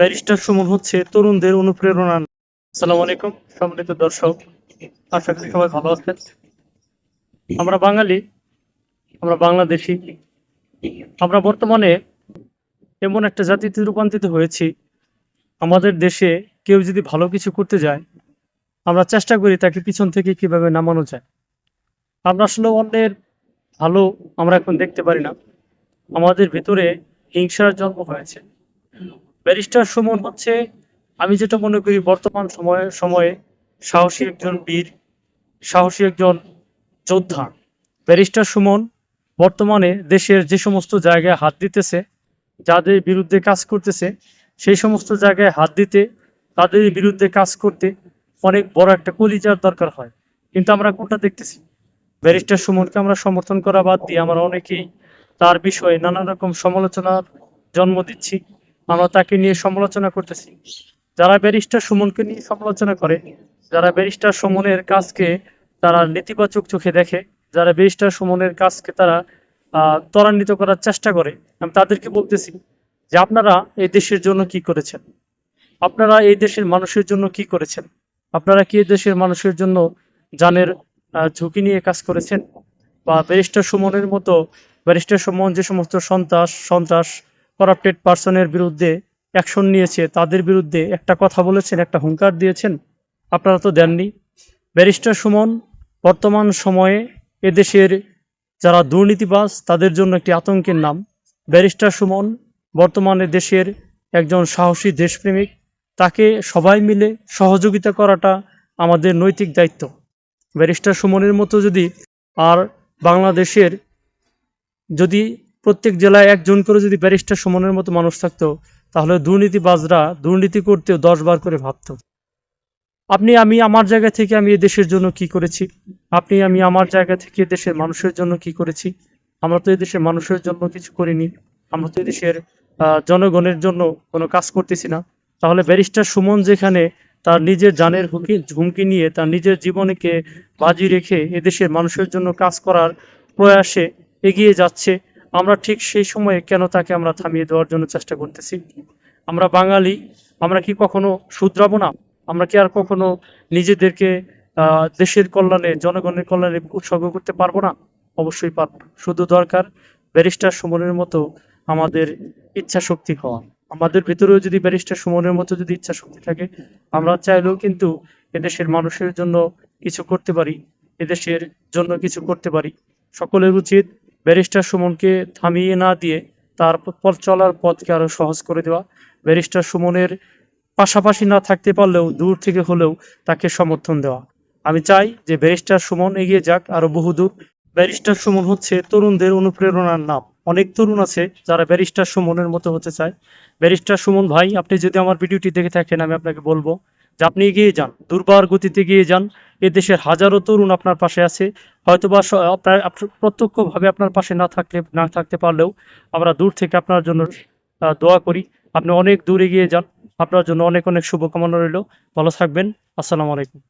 Barrister Suman হচ্ছে তরুণদের অনুপ্রেরণা। আসসালামু আলাইকুম, সম্মানিত দর্শক। আশা করি সবাই ভালো আছেন। আমরা বাঙালি, আমরা বাংলাদেশি। আমরা বর্তমানে এমন একটা জাতিতে রূপান্তরিত হয়েছি। আমাদের দেশে কেউ যদি ভালো কিছু করতে যায়, আমরা চেষ্টা করি তাকে পিছন থেকে কীভাবে নামানো যায়। আমরা আসলে অন্যের ভালো আমরা এখন দেখতে পারি না। আমাদের ভিতরে হিংসার জন্ম হয়েছে। ব্যারিস্টার সুমন হচ্ছে, আমি যেটা মনে করি, বর্তমান সময়ে সময়ে সাহসী একজন বীর, সাহসী একজন যোদ্ধা। ব্যারিস্টার সুমন বর্তমানে দেশের যে সমস্ত জায়গায় হাত দিতেছে, যাদের বিরুদ্ধে কাজ করতেছে, সেই সমস্ত জায়গায় হাত দিতে, তাদের বিরুদ্ধে কাজ করতে অনেক বড় একটা কলিজার দরকার হয়। কিন্তু আমরা কোনটা দেখতেছি? ব্যারিস্টার সুমনকে আমরা সমর্থন করা বাদ দিয়ে আমরা অনেকেই তার বিষয়ে নানা রকম সমালোচনার জন্ম দিচ্ছি। আমরা তাকে নিয়ে সমালোচনা করতেছি। যারা ব্যারিস্টার সুমনকে নিয়ে সমালোচনা করে, যারা ব্যারিস্টার সুমনের কাজকে তারা নেতিবাচক চোখে দেখে, যারা ব্যারিস্টার সুমনের কাজকে তারা ত্বরান্বিত করার চেষ্টা করে, আমি তাদেরকে বলতেছি যে আপনারা এই দেশের জন্য কি করেছেন? আপনারা এই দেশের মানুষের জন্য কি করেছেন? আপনারা কি দেশের মানুষের জন্য জানের ঝুঁকি নিয়ে কাজ করেছেন? বা ব্যারিস্টার সুমনের মতো, ব্যারিস্টার সুমন যে সমস্ত সন্ত্রাস সন্ত্রাস করাপ্টেড পার্সনের বিরুদ্ধে অ্যাকশন নিয়েছে, তাদের বিরুদ্ধে একটা কথা বলেছেন, একটা হুঙ্কার দিয়েছেন। আপনারা তো দেননি। ব্যারিস্টার সুমন, বর্তমান সময়ে এদেশের যারা দুর্নীতিবাজ, তাদের জন্য একটি আতঙ্কের নাম। ব্যারিস্টার সুমন বর্তমানে দেশের একজন সাহসী দেশপ্রেমিক। তাকে সবাই মিলে সহযোগিতা করাটা আমাদের নৈতিক দায়িত্ব। ব্যারিস্টার সুমনের মতো যদি আর বাংলাদেশের যদি প্রত্যেক জেলায় একজন করে যদি ব্যারিস্টার সুমনের মতো মানুষ থাকতো, তাহলে দুর্নীতিবাজরা দুর্নীতি করতেও দশ বার করে ভাবতো। আপনি, আমি আমার জায়গা থেকে আমি দেশের জন্য কি করেছি? আপনি, আমি আমার জায়গা থেকে দেশের মানুষের জন্য কি করেছি? আমরা তো দেশের মানুষের জন্য কিছু করিনি। আমরা তো দেশের জনগণের জন্য কোনো কাজ করতেছি না। তাহলে ব্যারিস্টার সুমন যেখানে, তার নিজের জানের হুমকি হুমকি নিয়ে তার নিজের জীবনকে বাজি রেখে এদেশের মানুষের জন্য কাজ করার প্রয়াসে এগিয়ে যাচ্ছে। আমরা ঠিক সেই সময়ে কেন তাকে আমরা থামিয়ে দেওয়ার জন্য চেষ্টা করতেছি? আমরা বাঙালি, আমরা কি কখনো শুধরাবো না? আমরা কি আর কখনো নিজেদেরকে দেশের কল্যাণে, জনগণের কল্যাণে উৎসর্গ করতে পারব না? অবশ্যই পারব। শুধু দরকার ব্যারিস্টার সুমনের মতো আমাদের ইচ্ছা শক্তি হওয়া। আমাদের ভিতরেও যদি ব্যারিস্টার সুমনের মতো যদি ইচ্ছা শক্তি থাকে, আমরা চাইলেও কিন্তু এদেশের মানুষের জন্য কিছু করতে পারি, এদেশের জন্য কিছু করতে পারি। সকলের উচিত ব্যারিস্টার সুমনকে থামিয়ে না দিয়ে তার পথ চলার পথকে আরও সহজ করে দেওয়া। ব্যারিস্টার সুমনের পাশাপাশি না থাকতে পারলেও দূর থেকে হলেও তাকে সমর্থন দেওয়া। আমি চাই যে ব্যারিস্টার সুমন এগিয়ে যাক আরও বহুদূর। ব্যারিস্টার সুমন হচ্ছে তরুণদের অনুপ্রেরণার নাম। অনেক তরুণ আছে যারা ব্যারিস্টার সুমনের মতো হতে চায়। ব্যারিস্টার সুমন ভাই, আপনি যদি আমার ভিডিওটি দেখে থাকেন, আমি আপনাকে বলব যে আপনি এগিয়ে যান, দুর্বার গতিতে গিয়ে যান এ দেশের হাজারো তরুণ আপনার পাশে আছে। হয়তোবা আপনার প্রত্যক্ষভাবে আপনার পাশে না থাকলে, না থাকতে পারলেও আমরা দূর থেকে আপনার জন্য দোয়া করি। আপনি অনেক দূর এগিয়ে যান। আপনার জন্য অনেক অনেক শুভকামনা রইল। ভালো থাকবেন। আসসালামু আলাইকুম।